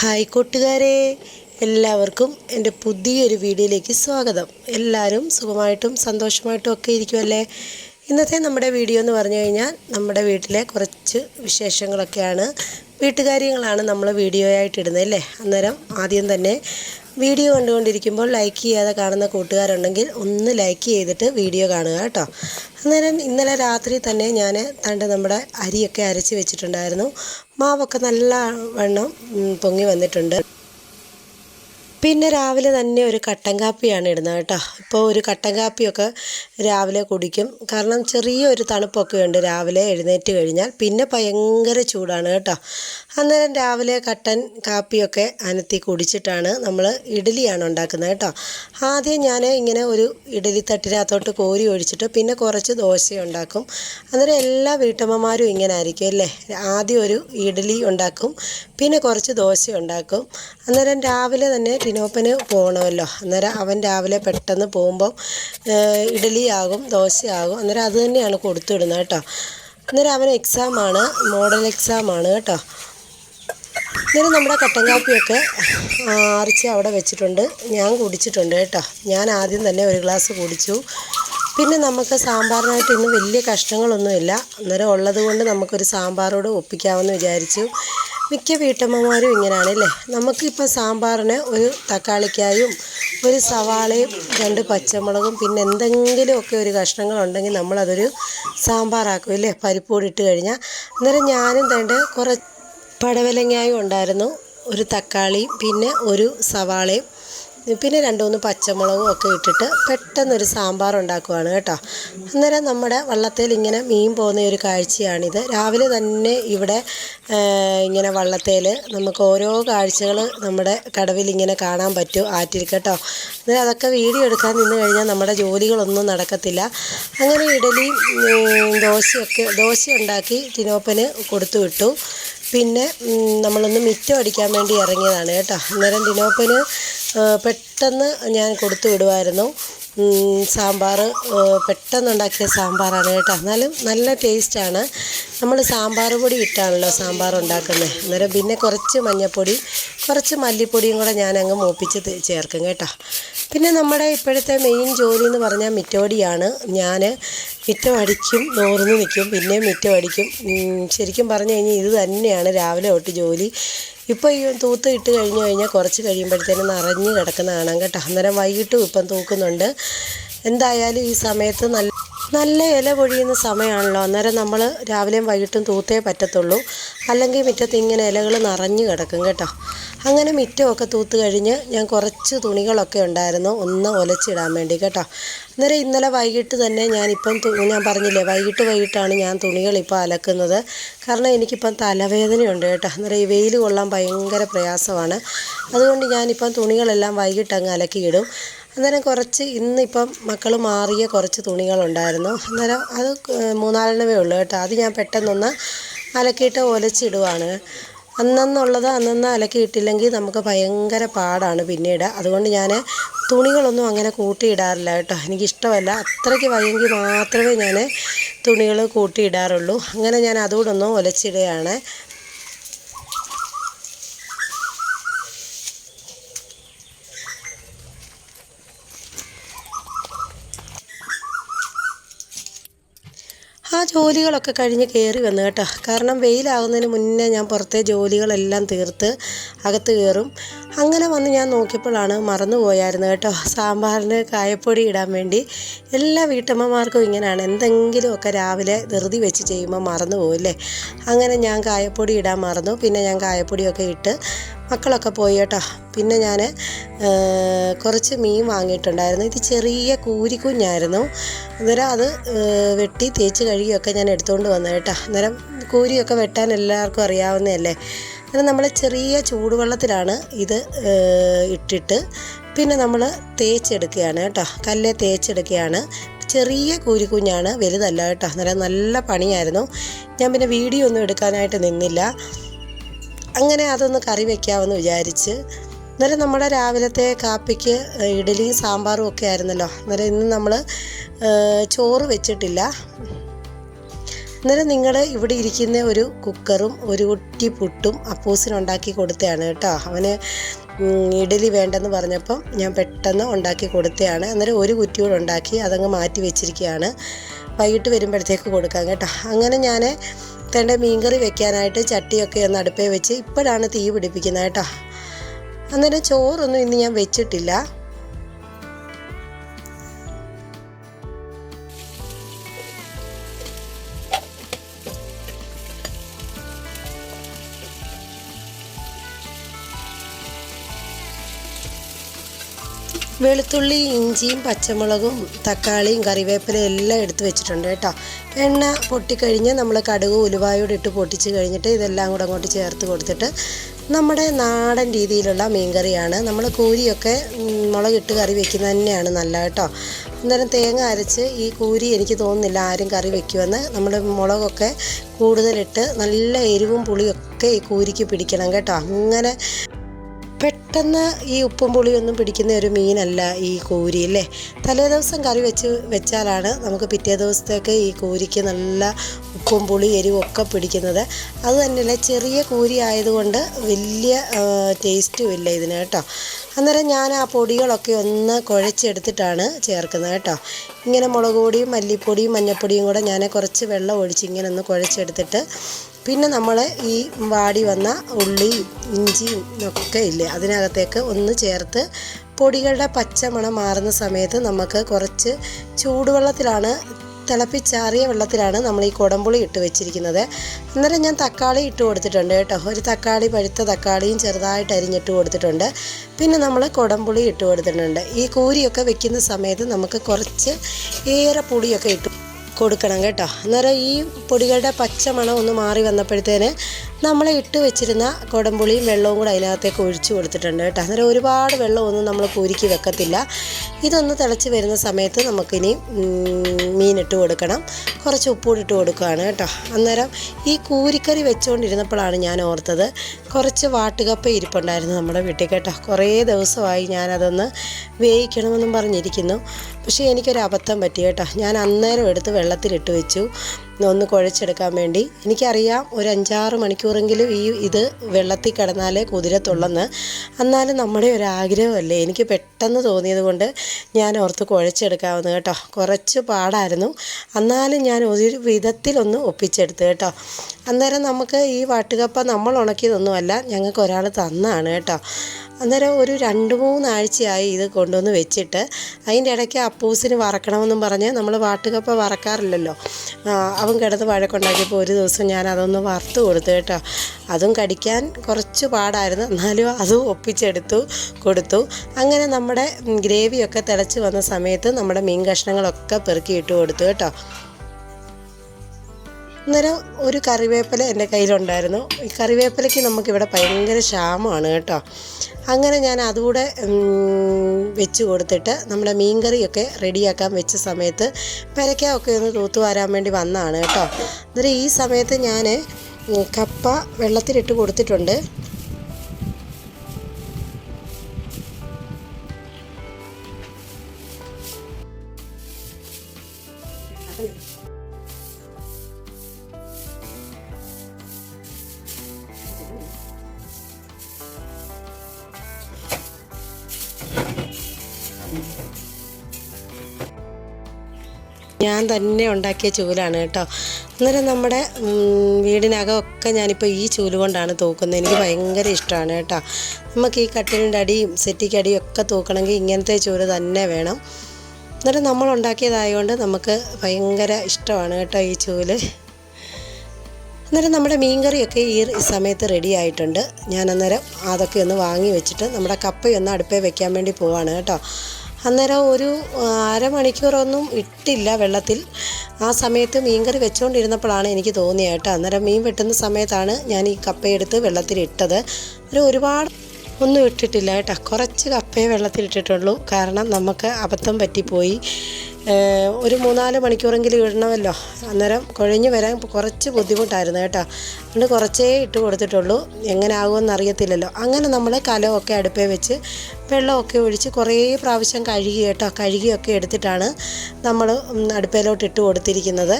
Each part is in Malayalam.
ഹായ് കൂട്ടുകാരെ എല്ലാവർക്കും എന്റെ പുതിയൊരു വീഡിയോയിലേക്ക് സ്വാഗതം. എല്ലാവരും സുഖമായിട്ടും സന്തോഷമായിട്ടും ഒക്കെ ഇരിക്കുമല്ലേ ഇന്നത്തെ നമ്മുടെ വീഡിയോ എന്ന് പറഞ്ഞു കഴിഞ്ഞാൽ നമ്മുടെ വീട്ടിലെ കുറച്ച് വിശേഷങ്ങളൊക്കെയാണ്. വീട്ടുകാര്യങ്ങളാണ് നമ്മൾ വീഡിയോ ആയിട്ട് ഇടുന്നത് അല്ലേ? അന്നേരം ആദ്യം തന്നെ വീഡിയോ കണ്ടുകൊണ്ടിരിക്കുമ്പോൾ ലൈക്ക് ചെയ്യാതെ കാണുന്ന കൂട്ടുകാരുണ്ടെങ്കിൽ ഒന്ന് ലൈക്ക് ചെയ്തിട്ട് വീഡിയോ കാണുക കേട്ടോ. അന്നേരം ഇന്നലെ രാത്രി തന്നെ ഞാൻ തണ്ട് നമ്മുടെ അരിയൊക്കെ അരച്ച് വെച്ചിട്ടുണ്ടായിരുന്നു. മാവൊക്കെ നല്ല വണ്ണം പൊങ്ങി വന്നിട്ടുണ്ട്. പിന്നെ രാവിലെ തന്നെ ഒരു കട്ടൻ കാപ്പിയാണ് ഇടുന്നത് കേട്ടോ. ഇപ്പോൾ ഒരു കട്ടൻ കാപ്പിയൊക്കെ രാവിലെ കുടിക്കും. കാരണം ചെറിയൊരു തണുപ്പൊക്കെ ഉണ്ട് രാവിലെ എഴുന്നേറ്റ് കഴിഞ്ഞാൽ. പിന്നെ ഭയങ്കര ചൂടാണ് കേട്ടോ. അന്നേരം രാവിലെ കട്ടൻ കാപ്പിയൊക്കെ അനത്തി കുടിച്ചിട്ടാണ് നമ്മൾ ഇഡലിയാണ് ഉണ്ടാക്കുന്നത് കേട്ടോ. ആദ്യം ഞാൻ ഇങ്ങനെ ഒരു ഇഡലി തട്ടിനകത്തോട്ട് കോരി ഒഴിച്ചിട്ട് പിന്നെ കുറച്ച് ദോശ ഉണ്ടാക്കും. അന്നേരം എല്ലാ വീട്ടമ്മമാരും ഇങ്ങനെ ആയിരിക്കും അല്ലേ? ആദ്യം ഒരു ഇഡലി ഉണ്ടാക്കും. പിന്നെ കുറച്ച് ദോശ ഉണ്ടാക്കും. അന്നേരം രാവിലെ തന്നെ ടിനോപ്പന് പോകണമല്ലോ അന്നേരം അവൻ രാവിലെ പെട്ടെന്ന് പോകുമ്പം ഇഡലിയാകും ദോശയാകും. അന്നേരം അത് തന്നെയാണ് കൊടുത്തുവിടുന്നത് കേട്ടോ. അന്നേരം അവൻ എക്സാമാണ് മോഡൽ എക്സാമാണ് കേട്ടോ. അന്നേരം നമ്മുടെ കട്ടൻ കാപ്പിയൊക്കെ അരച്ച് അവിടെ വെച്ചിട്ടുണ്ട്. ഞാൻ കുടിച്ചിട്ടുണ്ട് കേട്ടോ. ഞാൻ ആദ്യം തന്നെ ഒരു ഗ്ലാസ് കുടിച്ചു. പിന്നെ നമുക്ക് സാമ്പാറിനായിട്ട് ഇന്ന് വലിയ കഷ്ണങ്ങളൊന്നുമില്ല അന്നേരം ഉള്ളത് കൊണ്ട് നമുക്കൊരു സാമ്പാറോട് ഒപ്പിക്കാമെന്ന് വിചാരിച്ചു. മിക്ക വീട്ടമ്മമാരും ഇങ്ങനെയാണ് അല്ലേ? നമുക്കിപ്പോൾ സാമ്പാറിന് ഒരു തക്കാളിക്കായും ഒരു സവാളയും രണ്ട് പച്ചമുളകും പിന്നെ എന്തെങ്കിലുമൊക്കെ ഒരു കഷ്ണങ്ങളുണ്ടെങ്കിൽ നമ്മളതൊരു സാമ്പാറാക്കും അല്ലേ? പരിപ്പോടി ഇട്ട് കഴിഞ്ഞാൽ. അന്നേരം ഞാനും തേണ്ട കുറച്ച് പടവലങ്ങായും ഉണ്ടായിരുന്നു. ഒരു തക്കാളിയും പിന്നെ ഒരു സവാളയും. പിന്നെ രണ്ട് മൂന്ന് പച്ചമുളകും ഒക്കെ ഇട്ടിട്ട് പെട്ടെന്നൊരു സാമ്പാർ ഉണ്ടാക്കുവാണ് കേട്ടോ. അന്നേരം നമ്മുടെ വള്ളത്തേൽ ഇങ്ങനെ മീൻ പോകുന്ന ഒരു കാഴ്ചയാണിത്. രാവിലെ തന്നെ ഇവിടെ ഇങ്ങനെ വള്ളത്തേൽ നമുക്ക് ഓരോ കാഴ്ചകൾ നമ്മുടെ കടവിൽ ഇങ്ങനെ കാണാൻ പറ്റും ആറ്റിൽ കേട്ടോ. അന്നേരം അതൊക്കെ വീഡിയോ എടുക്കാൻ നിന്ന് കഴിഞ്ഞാൽ നമ്മുടെ ജോലികളൊന്നും നടക്കത്തില്ല. അങ്ങനെ ഇഡലി ദോശയൊക്കെ ദോശ ഉണ്ടാക്കി ടിനോപ്പന് കൊടുത്തു വിട്ടു. പിന്നെ നമ്മളൊന്ന് മിറ്റം അടിക്കാൻ വേണ്ടി ഇറങ്ങിയതാണ് കേട്ടോ. അന്നേരം ടിനോപ്പന് പെട്ടെന്ന് ഞാൻ കൊടുത്തു വിടുമായിരുന്നു സാമ്പാർ പെട്ടെന്നുണ്ടാക്കിയ സാമ്പാറാണ് കേട്ടോ. എന്നാലും നല്ല ടേസ്റ്റാണ്. നമ്മൾ സാമ്പാർ പൊടി ഇട്ടാണല്ലോ സാമ്പാർ ഉണ്ടാക്കുന്നത് അന്നേരം പിന്നെ കുറച്ച് മഞ്ഞൾപ്പൊടി കുറച്ച് മല്ലിപ്പൊടിയും കൂടെ ഞാൻ അങ്ങ് മൂപ്പിച്ച് ചേർക്കും കേട്ടോ. പിന്നെ നമ്മുടെ ഇപ്പോഴത്തെ മെയിൻ ജോലി എന്ന് പറഞ്ഞാൽ മിറ്റോടിയാണ്. ഞാൻ മിറ്റം അടിക്കും നോർന്ന് നിൽക്കും പിന്നെ മിറ്റം അടിക്കും. ശരിക്കും പറഞ്ഞു കഴിഞ്ഞാൽ ഇത് തന്നെയാണ് രാവിലെ തൊട്ട് ജോലി. ഇപ്പോൾ ഈ തൂത്ത് ഇട്ട് കഴിഞ്ഞ് കഴിഞ്ഞാൽ കുറച്ച് കഴിയുമ്പോഴത്തേനും നിറഞ്ഞ് കിടക്കുന്ന കാണാം കേട്ടോ. അന്നേരം വൈകിട്ടും ഇപ്പം തൂക്കുന്നുണ്ട്. എന്തായാലും ഈ സമയത്ത് നല്ല നല്ല ഇല പൊഴിയുന്ന സമയമാണല്ലോ അന്നേരം നമ്മൾ രാവിലെയും വൈകിട്ടും തൂത്തേ പറ്റത്തുള്ളൂ. അല്ലെങ്കിൽ മുറ്റത്ത് ഇങ്ങനെ ഇലകൾ നിറഞ്ഞു കിടക്കും കേട്ടോ. അങ്ങനെ മിറ്റമൊക്കെ തൂത്ത് കഴിഞ്ഞ് ഞാൻ കുറച്ച് തുണികളൊക്കെ ഉണ്ടായിരുന്നു ഒന്ന് ഒലച്ചിടാൻ വേണ്ടി കേട്ടോ. അന്നേരം ഇന്നലെ വൈകിട്ട് തന്നെ ഞാനിപ്പം ഞാൻ പറഞ്ഞില്ലേ വൈകിട്ട് വൈകിട്ടാണ് ഞാൻ തുണികൾ ഇപ്പോൾ അലക്കുന്നത്. കാരണം എനിക്കിപ്പം തലവേദനയുണ്ട് കേട്ടോ. അന്നേരം ഈ വെയിൽ കൊള്ളാൻ ഭയങ്കര പ്രയാസമാണ്. അതുകൊണ്ട് ഞാനിപ്പം തുണികളെല്ലാം വൈകിട്ട് അങ്ങ് അലക്കിയിടും. അന്നേരം കുറച്ച് ഇന്നിപ്പം മക്കൾ മാറിയ കുറച്ച് തുണികളുണ്ടായിരുന്നു. അന്നേരം അത് മൂന്നാലെണ്ണമേ ഉള്ളൂ കേട്ടോ. അത് ഞാൻ പെട്ടെന്നൊന്ന് അലക്കിയിട്ട് ഒലച്ചിടുവാണ്. അന്നെന്നുള്ളത് അന്നന്ന് അലക്കിയിട്ടില്ലെങ്കിൽ നമുക്ക് ഭയങ്കര പാടാണ് പിന്നീട്. അതുകൊണ്ട് ഞാൻ തുണികളൊന്നും അങ്ങനെ കൂട്ടിയിടാറില്ല കേട്ടോ. എനിക്കിഷ്ടമല്ല. അത്രയ്ക്ക് വയ്യെങ്കിൽ മാത്രമേ ഞാൻ തുണികൾ കൂട്ടിയിടാറുള്ളൂ. അങ്ങനെ ഞാൻ അതുകൂടൊന്ന് ഒലച്ചിടുകയാണ്. ജോലികളൊക്കെ കഴിഞ്ഞ് കയറി വന്നു കേട്ടോ. കാരണം വെയിലാകുന്നതിന് മുന്നേ ഞാൻ പുറത്തെ ജോലികളെല്ലാം തീർത്ത് അകത്ത് കയറും. അങ്ങനെ വന്ന് ഞാൻ നോക്കിയപ്പോഴാണ് മറന്നു പോയായിരുന്നു കേട്ടോ. സാമ്പാറിന് കായപ്പൊടി ഇടാൻ വേണ്ടി എല്ലാ വീട്ടമ്മമാർക്കും ഇങ്ങനെയാണ് എന്തെങ്കിലുമൊക്കെ രാവിലെ ധൃതി വെച്ച് ചെയ്യുമ്പോൾ മറന്നു പോകില്ലേ അങ്ങനെ ഞാൻ കായപ്പൊടി ഇടാൻ മറന്നു. പിന്നെ ഞാൻ കായപ്പൊടിയൊക്കെ ഇട്ട് മക്കളൊക്കെ പോയി കേട്ടോ. പിന്നെ ഞാൻ കുറച്ച് മീൻ വാങ്ങിയിട്ടുണ്ടായിരുന്നു. ഇത് ചെറിയ കൂരിക്കുഞ്ഞായിരുന്നു. അന്നേരം അത് വെട്ടി തേച്ച് കഴുകിയൊക്കെ ഞാൻ എടുത്തുകൊണ്ട് വന്നു കേട്ടോ. അന്നേരം കൂരിയൊക്കെ വെട്ടാൻ എല്ലാവർക്കും അറിയാവുന്നതല്ലേ? അന്നേരം നമ്മൾ ചെറിയ ചൂടുവെള്ളത്തിലാണ് ഇത് ഇട്ടിട്ട് പിന്നെ നമ്മൾ തേച്ചെടുക്കുകയാണ് കേട്ടോ. കല്ല് തേച്ചെടുക്കുകയാണ്. ചെറിയ കൂരിക്കുഞ്ഞാണ് വലുതല്ല കേട്ടോ. അന്നേരം നല്ല പണിയായിരുന്നു. ഞാൻ പിന്നെ വീഡിയോ ഒന്നും എടുക്കാനായിട്ട് നിന്നില്ല. അങ്ങനെ അതൊന്ന് കറി വെക്കാമെന്ന് വിചാരിച്ച്. അന്നേരം നമ്മുടെ രാവിലത്തെ കാപ്പിക്ക് ഇഡലിയും സാമ്പാറും ഒക്കെ ആയിരുന്നല്ലോ. അന്നേരം ഇന്ന് നമ്മൾ ചോറ് വെച്ചിട്ടില്ല. അന്നേരം നിങ്ങൾ ഇവിടെ ഇരിക്കുന്ന ഒരു കുക്കറും ഒരു കുട്ടി പുട്ടും അപ്പൂസിനുണ്ടാക്കി കൊടുത്തതാണ് കേട്ടോ. അവന് ഇഡലി വേണ്ടെന്ന് പറഞ്ഞപ്പം ഞാൻ പെട്ടെന്ന് ഉണ്ടാക്കി കൊടുത്തതാണ് അന്നേരം ഒരു കുറ്റിയോട് ഉണ്ടാക്കി അതങ്ങ് മാറ്റി വെച്ചിരിക്കുകയാണ്. വൈകിട്ട് വരുമ്പോഴത്തേക്ക് കൊടുക്കാം കേട്ടോ. അങ്ങനെ ഞാൻ തന്റെ മീൻകറി വെക്കാനായിട്ട് ചട്ടിയൊക്കെ ഒന്ന് അടുപ്പേ വെച്ച് ഇപ്പോഴാണ് തീ പിടിപ്പിക്കുന്നത് കേട്ടോ. അന്നേരം ചോറൊന്നും ഇന്ന് ഞാൻ വെച്ചിട്ടില്ല. വെളുത്തുള്ളി ഇഞ്ചിയും പച്ചമുളകും തക്കാളിയും കറിവേപ്പിലയും എല്ലാം എടുത്ത് വെച്ചിട്ടുണ്ട് കേട്ടോ. എണ്ണ പൊട്ടിക്കഴിഞ്ഞ് നമ്മൾ കടുക് ഉലുവായോട് ഇട്ട് പൊട്ടിച്ച് കഴിഞ്ഞിട്ട് ഇതെല്ലാം കൂടെ അങ്ങോട്ട് ചേർത്ത് കൊടുത്തിട്ട് നമ്മുടെ നാടൻ രീതിയിലുള്ള മീൻകറിയാണ്. നമ്മൾ കൂരിയൊക്കെ മുളകിട്ട് കറി വെക്കുന്നത് തന്നെയാണ് നല്ല കേട്ടോ. അന്നേരം തേങ്ങ അരച്ച് ഈ കൂരി എനിക്ക് തോന്നുന്നില്ല ആരും കറി വെക്കുമെന്ന്. നമ്മൾ മുളകൊക്കെ കൂടുതലിട്ട് നല്ല എരിവും പുളിയൊക്കെ ഈ കൂരിക്ക് പിടിക്കണം കേട്ടോ. അങ്ങനെ പെട്ടെന്ന് ഈ ഉപ്പും പുളിയൊന്നും പിടിക്കുന്ന ഒരു മീനല്ല ഈ കോരി അല്ലേ? തലേ ദിവസം കറി വെച്ച് വെച്ചാലാണ് നമുക്ക് പിറ്റേ ദിവസത്തേക്ക് ഈ കോരിക്ക് നല്ല ഉപ്പും പുളി എരിവും ഒക്കെ പിടിക്കുന്നത്. അത് തന്നെയല്ല ചെറിയ കൂരി ആയതുകൊണ്ട് വലിയ ടേസ്റ്റും ഇല്ല ഇതിന് കേട്ടോ. അന്നേരം ഞാൻ ആ പൊടികളൊക്കെ ഒന്ന് കുഴച്ചെടുത്തിട്ടാണ് ചേർക്കുന്നത് കേട്ടോ. ഇങ്ങനെ മുളക് പൊടിയും മല്ലിപ്പൊടിയും മഞ്ഞൾപ്പൊടിയും കൂടെ ഞാൻ കുറച്ച് വെള്ളം ഒഴിച്ച് ഇങ്ങനെ ഒന്ന് കുഴച്ചെടുത്തിട്ട് പിന്നെ നമ്മൾ ഈ വാടി വന്ന ഉള്ളിയും ഇഞ്ചിയും ഒക്കെ ഇല്ലേ അതിനകത്തേക്ക് ഒന്ന് ചേർത്ത് പൊടികളുടെ പച്ചമണം മാറുന്ന സമയത്ത് നമുക്ക് കുറച്ച് ചൂടുവെള്ളത്തിലാണ് തിളപ്പിച്ചാറിയ വെള്ളത്തിലാണ് നമ്മൾ ഈ കുടംപുളി ഇട്ട് വെച്ചിരിക്കുന്നത്. അന്നേരം ഞാൻ തക്കാളി ഇട്ട് കൊടുത്തിട്ടുണ്ട് കേട്ടോ. ഒരു തക്കാളി പഴുത്ത തക്കാളിയും ചെറുതായിട്ട് അരിഞ്ഞിട്ട് കൊടുത്തിട്ടുണ്ട്. പിന്നെ നമ്മൾ കുടംപുളി ഇട്ട് കൊടുത്തിട്ടുണ്ട്. ഈ കൂരിയൊക്കെ വെക്കുന്ന സമയത്ത് നമുക്ക് കുറച്ച് ഏറെ പുളിയൊക്കെ ഇട്ട് കൊടുക്കണം കേട്ടോ. അന്നേരം ഈ പൊടികളുടെ പച്ച മണം ഒന്ന് മാറി വന്നപ്പോഴത്തേന് നമ്മൾ ഇട്ട് വെച്ചിരുന്ന കുടംപുളിയും വെള്ളവും കൂടെ അതിനകത്തേക്ക് ഒഴിച്ചു കൊടുത്തിട്ടുണ്ട് കേട്ടോ. അന്നേരം ഒരുപാട് വെള്ളമൊന്നും നമ്മൾ പൂരിക്കി വെക്കത്തില്ല. ഇതൊന്ന് തിളച്ച് വരുന്ന സമയത്ത് നമുക്കിനി മീനിട്ട് കൊടുക്കണം. കുറച്ച് ഉപ്പൂടിട്ട് കൊടുക്കുകയാണ് കേട്ടോ. അന്നേരം ഈ കൂരിക്കറി വെച്ചുകൊണ്ടിരുന്നപ്പോഴാണ് ഞാൻ ഓർത്തത് കുറച്ച് വാട്ടുകപ്പ ഇരിപ്പുണ്ടായിരുന്നു നമ്മുടെ വീട്ടിൽ കേട്ടോ. കുറേ ദിവസമായി ഞാനതൊന്ന് വേവിക്കണമെന്നും പറഞ്ഞിരിക്കുന്നു. പക്ഷേ എനിക്കൊരു അബദ്ധം പറ്റി കേട്ടോ. ഞാൻ അന്നേരം എടുത്ത് വെള്ളത്തിലിട്ട് വെച്ചു. ഒന്ന് കുഴച്ചെടുക്കാൻ വേണ്ടി. എനിക്കറിയാം ഒരു അഞ്ചാറ് മണിക്കൂറെങ്കിലും ഈ ഇത് വെള്ളത്തിൽ കിടന്നാലേ കുതിരത്തുള്ളെന്ന്. എന്നാലും നമ്മുടെ ഒരു ആഗ്രഹമല്ലേ. എനിക്ക് പെട്ടെന്ന് തോന്നിയത് കൊണ്ട് ഞാൻ ഓർത്ത് കുഴച്ചെടുക്കാവുന്ന കേട്ടോ. കുറച്ച് പാടായിരുന്നു. എന്നാലും ഞാൻ ഒരു വിധത്തിലൊന്ന് ഒപ്പിച്ചെടുത്ത് കേട്ടോ. അന്നേരം നമുക്ക് ഈ വാട്ടുകപ്പ നമ്മൾ ഉണക്കിയതൊന്നുമല്ല ഞങ്ങൾക്ക് ഒരാൾ തന്നാണ് കേട്ടോ. അന്നേരം ഒരു രണ്ട് മൂന്നാഴ്ചയായി ഇത് കൊണ്ടുവന്ന് വെച്ചിട്ട് അതിന്റെ ഇടയ്ക്ക് അപ്പൂസിന് വറക്കണമെന്നും പറഞ്ഞ് നമ്മൾ വാട്ടുകപ്പ വറക്കാറില്ലല്ലോ. അവൻ കിടന്ന് വഴക്കുണ്ടാക്കിയപ്പോൾ ഒരു ദിവസം ഞാൻ അതൊന്ന് വറുത്ത് കൊടുത്തു കേട്ടോ. അതും കടിക്കാൻ കുറച്ച് പാടായിരുന്നു എന്നാലും അതും ഒപ്പിച്ചെടുത്തു കൊടുത്തു. അങ്ങനെ നമ്മുടെ ഗ്രേവിയൊക്കെ തിളച്ച് വന്ന സമയത്ത് നമ്മുടെ മീൻ കഷ്ണങ്ങളൊക്കെ പെറുക്കി ഇട്ട് കൊടുത്തു കേട്ടോ. അന്നേരം ഒരു കറിവേപ്പില എന്റെ കയ്യിലുണ്ടായിരുന്നു. ഈ കറിവേപ്പിലയ്ക്ക് നമുക്കിവിടെ ഭയങ്കര ക്ഷാമമാണ് കേട്ടോ. അങ്ങനെ ഞാൻ അതുകൂടെ വെച്ച് കൊടുത്തിട്ട് നമ്മുടെ മീൻകറിയൊക്കെ റെഡിയാക്കാൻ വെച്ച സമയത്ത് പെരയ്ക്കൊക്കെ ഒന്ന് തൂത്തു വരാൻ വേണ്ടി വന്നതാണ് കേട്ടോ. അന്നേരം ഈ സമയത്ത് ഞാൻ കപ്പ വെള്ളത്തിലിട്ട് കൊടുത്തിട്ടുണ്ട്. ഞാൻ തന്നെ ഉണ്ടാക്കിയ ചൂലാണ് കേട്ടോ. അന്നേരം നമ്മുടെ വീടിനകമൊക്കെ ഞാനിപ്പോൾ ഈ ചൂൽ കൊണ്ടാണ് തൂക്കുന്നത്. എനിക്ക് ഭയങ്കര ഇഷ്ടമാണ് കേട്ടോ. നമുക്ക് ഈ കട്ടിലിന്റെ അടിയും സെറ്റിക്ക് അടിയും ഒക്കെ തൂക്കണമെങ്കിൽ ഇങ്ങനത്തെ ചൂൽ തന്നെ വേണം. എന്നിട്ട് നമ്മൾ ഉണ്ടാക്കിയതായതുകൊണ്ട് നമുക്ക് ഭയങ്കര ഇഷ്ടമാണ് കേട്ടോ ഈ ചൂൽ. അന്നേരം നമ്മുടെ മീൻകറിയൊക്കെ ഈ സമയത്ത് റെഡി ആയിട്ടുണ്ട്. ഞാൻ അന്നേരം അതൊക്കെ ഒന്ന് വാങ്ങി വെച്ചിട്ട് നമ്മുടെ കപ്പയൊന്ന് അടുപ്പേ വെക്കാൻ വേണ്ടി പോവാണ് കേട്ടോ. അന്നേരം ഒരു അരമണിക്കൂറൊന്നും ഇട്ടില്ല വെള്ളത്തിൽ. ആ സമയത്ത് മീൻകറി വെച്ചുകൊണ്ടിരുന്നപ്പോഴാണ് എനിക്ക് തോന്നിയത് കേട്ടോ. അന്നേരം മീൻ വെട്ടുന്ന സമയത്താണ് ഞാൻ ഈ കപ്പയെടുത്ത് വെള്ളത്തിലിട്ടത്. ഒരു ഒരുപാട് ഒന്നും ഇട്ടിട്ടില്ല കേട്ടോ. കുറച്ച് കപ്പയെ വെള്ളത്തിലിട്ടിട്ടുള്ളൂ കാരണം നമുക്ക് അബദ്ധം പറ്റിപ്പോയി. ഒരു മൂന്നാൽ മണിക്കൂറെങ്കിലും ഇടണമല്ലോ. അന്നേരം കുഴഞ്ഞു വരാൻ കുറച്ച് ബുദ്ധിമുട്ടായിരുന്നു കേട്ടോ. അതുകൊണ്ട് കുറച്ചേ ഇട്ട് കൊടുത്തിട്ടുള്ളൂ. എങ്ങനെ ആകുമെന്ന് അറിയത്തില്ലല്ലോ അങ്ങനെ നമ്മൾ കലമൊക്കെ അടുപ്പേ വെച്ച് വെള്ളമൊക്കെ ഒഴിച്ച് കുറേ പ്രാവശ്യം കഴുകി കേട്ടോ. കഴുകിയൊക്കെ എടുത്തിട്ടാണ് നമ്മൾ അടുപ്പയിലോട്ട് ഇട്ട് കൊടുത്തിരിക്കുന്നത്.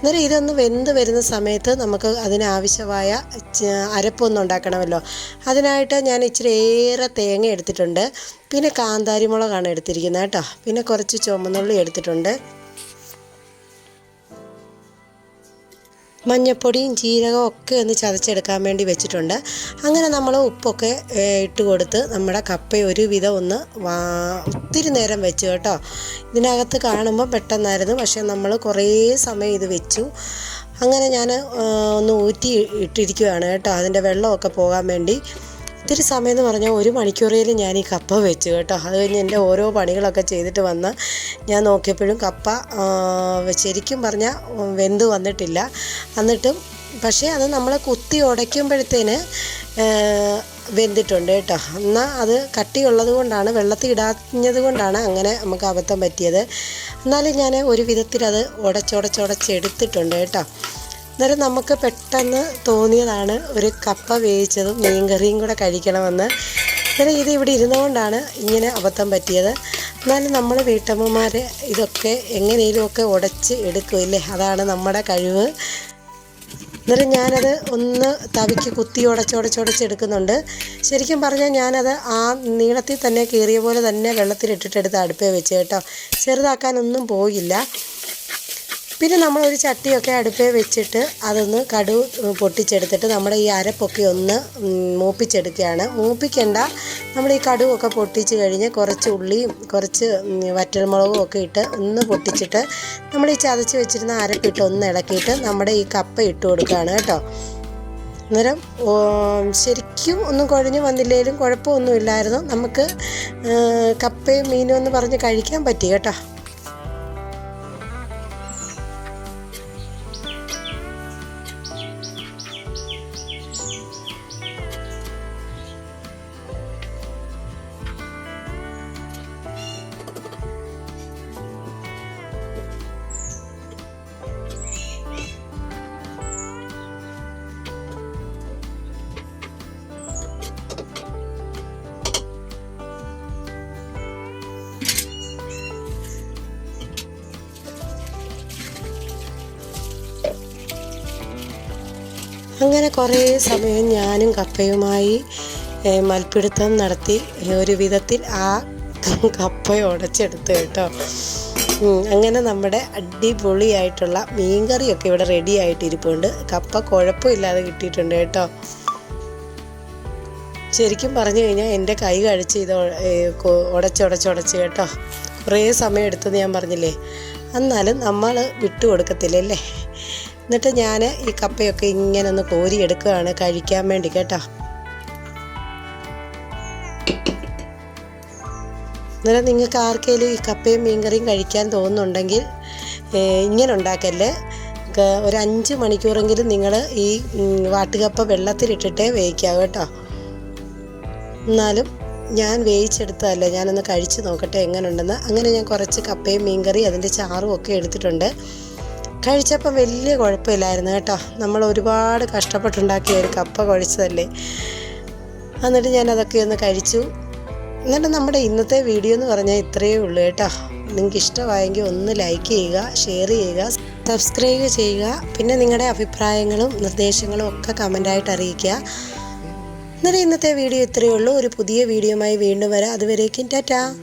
അന്നേരം ഇതൊന്ന് വെന്ത് വരുന്ന സമയത്ത് നമുക്ക് അതിനാവശ്യമായ അരപ്പൊന്നും ഉണ്ടാക്കണമല്ലോ. അതിനായിട്ട് ഞാൻ ഇച്ചിരി ഏറെ തേങ്ങ എടുത്തിട്ടുണ്ട്. പിന്നെ കാന്താരി മുളകാണ് എടുത്തിരിക്കുന്നത് കേട്ടോ. പിന്നെ കുറച്ച് ചുമന്നുള്ളി എടുത്തിട്ടുണ്ട്. മഞ്ഞപ്പൊടിയും ജീരകവും ഒക്കെ ഒന്ന് ചതച്ചെടുക്കാൻ വേണ്ടി വെച്ചിട്ടുണ്ട്. അങ്ങനെ നമ്മൾ ഉപ്പൊക്കെ ഇട്ട് കൊടുത്ത് നമ്മുടെ കപ്പ ഒരുവിധം ഒന്ന് ഒത്തിരി നേരം വെച്ചു കേട്ടോ. ഇതിനകത്ത് കാണുമ്പോൾ പെട്ടെന്നായിരുന്നു. പക്ഷേ നമ്മൾ കുറേ സമയം ഇത് വെച്ചു. അങ്ങനെ ഞാൻ ഒന്ന് ഊറ്റി ഇട്ടിരിക്കുകയാണ് കേട്ടോ. അതിന്റെ വെള്ളമൊക്കെ പോകാൻ വേണ്ടി. ഒത്തിരി സമയം എന്ന് പറഞ്ഞാൽ ഒരു മണിക്കൂറേലും ഞാൻ ഈ കപ്പ വെച്ചു കേട്ടോ. അത് കഴിഞ്ഞ് എന്റെ ഓരോ പണികളൊക്കെ ചെയ്തിട്ട് വന്ന് ഞാൻ നോക്കിയപ്പോഴും കപ്പ ശരിക്കും പറഞ്ഞാൽ വെന്ത് വന്നിട്ടില്ല. എന്നിട്ടും പക്ഷേ അത് നമ്മൾ കുത്തി ഉടയ്ക്കുമ്പോഴത്തേന് വെന്തിട്ടുണ്ട് കേട്ടോ. എന്നാൽ അത് കട്ടിയുള്ളത് കൊണ്ടാണ് വെള്ളത്തിൽ ഇടാഞ്ഞത് കൊണ്ടാണ് അങ്ങനെ നമുക്ക് അബദ്ധം പറ്റിയത്. എന്നാലും ഞാൻ ഒരു വിധത്തിൽ അത് ഉടച്ചുടച്ചുടച്ചെടുത്തിട്ടുണ്ട് കേട്ടോ. അന്നേരം നമുക്ക് പെട്ടെന്ന് തോന്നിയതാണ് ഒരു കപ്പ വേവിച്ചതും മീൻകറിയും കൂടെ കഴിക്കണമെന്ന്. അന്നേരം ഇത് ഇവിടെ ഇരുന്നുകൊണ്ടാണ് ഇങ്ങനെ അബദ്ധം പറ്റിയത്. എന്നാലും നമ്മൾ വീട്ടമ്മമാർ ഇതൊക്കെ എങ്ങനെയെങ്കിലുമൊക്കെ ഉടച്ച് എടുക്കുമല്ലേ അതാണ് നമ്മുടെ കഴിവ്. അന്നേരം ഞാനത് ഒന്ന് തവിക്ക് കുത്തി ഉടച്ചുടച്ചുടച്ചെടുക്കുന്നുണ്ട് ശരിക്കും പറഞ്ഞാൽ ഞാനത് ആ നീളത്തിൽ തന്നെ കീറിയ പോലെ തന്നെ വെള്ളത്തിലിട്ടിട്ടെടുത്ത് അടുപ്പേ വെച്ച് കേട്ടോ. ചെറുതാക്കാനൊന്നും പോയില്ല. പിന്നെ നമ്മളൊരു ചട്ടിയൊക്കെ അടുപ്പേ വെച്ചിട്ട് അതൊന്ന് കടു പൊട്ടിച്ചെടുത്തിട്ട് നമ്മുടെ ഈ അരപ്പൊക്കെ ഒന്ന് മൂപ്പിച്ചെടുക്കുകയാണ്. മൂപ്പിക്കണ്ട നമ്മൾ ഈ കടുവൊക്കെ പൊട്ടിച്ച് കഴിഞ്ഞ് കുറച്ച് ഉള്ളിയും കുറച്ച് വറ്റൽമുളകും ഒക്കെ ഇട്ട് ഒന്ന് പൊട്ടിച്ചിട്ട് നമ്മൾ ഈ ചതച്ച് വെച്ചിരുന്ന അരപ്പിട്ട് ഒന്ന് ഇളക്കിയിട്ട് നമ്മുടെ ഈ കപ്പ ഇട്ട് കൊടുക്കുകയാണ് കേട്ടോ. അന്നേരം ശരിക്കും ഒന്നും കുഴഞ്ഞു വന്നില്ലെങ്കിലും കുഴപ്പമൊന്നുമില്ലായിരുന്നു. നമുക്ക് കപ്പയും മീനും എന്ന് പറഞ്ഞ് കഴിക്കാൻ പറ്റി കേട്ടോ. അങ്ങനെ കുറേ സമയം ഞാനും കപ്പയുമായി മൽപ്പിടുത്തം നടത്തി ഒരു വിധത്തിൽ ആ കപ്പ ഉടച്ചെടുത്ത് കേട്ടോ. അങ്ങനെ നമ്മുടെ അടിപൊളിയായിട്ടുള്ള മീൻകറിയൊക്കെ ഇവിടെ റെഡി ആയിട്ടിരിപ്പുണ്ട്. കപ്പ കുഴപ്പമില്ലാതെ കിട്ടിയിട്ടുണ്ട് കേട്ടോ. ശരിക്കും പറഞ്ഞു കഴിഞ്ഞാൽ എന്റെ കൈ കഴിച്ച് ഇത് ഉടച്ചുടച്ചുടച്ച് കേട്ടോ. കുറേ സമയം എടുത്തെന്ന് ഞാൻ പറഞ്ഞില്ലേ? എന്നാലും നമ്മൾ വിട്ടു കൊടുക്കത്തില്ലല്ലേ എന്നിട്ട് ഞാൻ ഈ കപ്പയൊക്കെ ഇങ്ങനെ ഒന്ന് കോരി എടുക്കുകയാണ് കഴിക്കാൻ വേണ്ടി കേട്ടോ. അന്നേരം നിങ്ങൾക്ക് ആർക്കെങ്കിലും ഈ കപ്പയും മീൻകറിയും കഴിക്കാൻ തോന്നുന്നുണ്ടെങ്കിൽ ഇങ്ങനെ ഉണ്ടാക്കല്ലേ? ഒരു അഞ്ച് മണിക്കൂറെങ്കിലും നിങ്ങൾ ഈ വാട്ടുകപ്പ വെള്ളത്തിലിട്ടിട്ടേ വേവിക്കുക കേട്ടോ. എന്നാലും ഞാൻ വേവിച്ചെടുത്തതല്ല ഞാനൊന്ന് കഴിച്ച് നോക്കട്ടെ എങ്ങനെയുണ്ടെന്ന് അങ്ങനെ ഞാൻ കുറച്ച് കപ്പയും മീൻകറി അതിന്റെ ചാറും ഒക്കെ എടുത്തിട്ടുണ്ട്. കഴിച്ചപ്പം വലിയ കുഴപ്പമില്ലായിരുന്നു കേട്ടോ. നമ്മൾ ഒരുപാട് കഷ്ടപ്പെട്ടുണ്ടാക്കിയ ഒരു കപ്പ കുഴച്ചതല്ലേ. എന്നിട്ട് ഞാൻ അതൊക്കെ ഒന്ന് കഴിച്ചു. എന്നിട്ട് നമ്മുടെ ഇന്നത്തെ വീഡിയോ എന്ന് പറഞ്ഞാൽ ഇത്രയേ ഉള്ളൂ കേട്ടോ. നിങ്ങൾക്ക് ഇഷ്ടമായെങ്കിൽ ഒന്ന് ലൈക്ക് ചെയ്യുക ഷെയർ ചെയ്യുക സബ്സ്ക്രൈബ് ചെയ്യുക. പിന്നെ നിങ്ങളുടെ അഭിപ്രായങ്ങളും നിർദ്ദേശങ്ങളും ഒക്കെ കമന്റായിട്ട് അറിയിക്കുക. എന്നിട്ട് ഇന്നത്തെ വീഡിയോ ഇത്രയേ ഉള്ളൂ. ഒരു പുതിയ വീഡിയോയുമായി വീണ്ടും വരാം. അതുവരേക്കും ടാറ്റാ.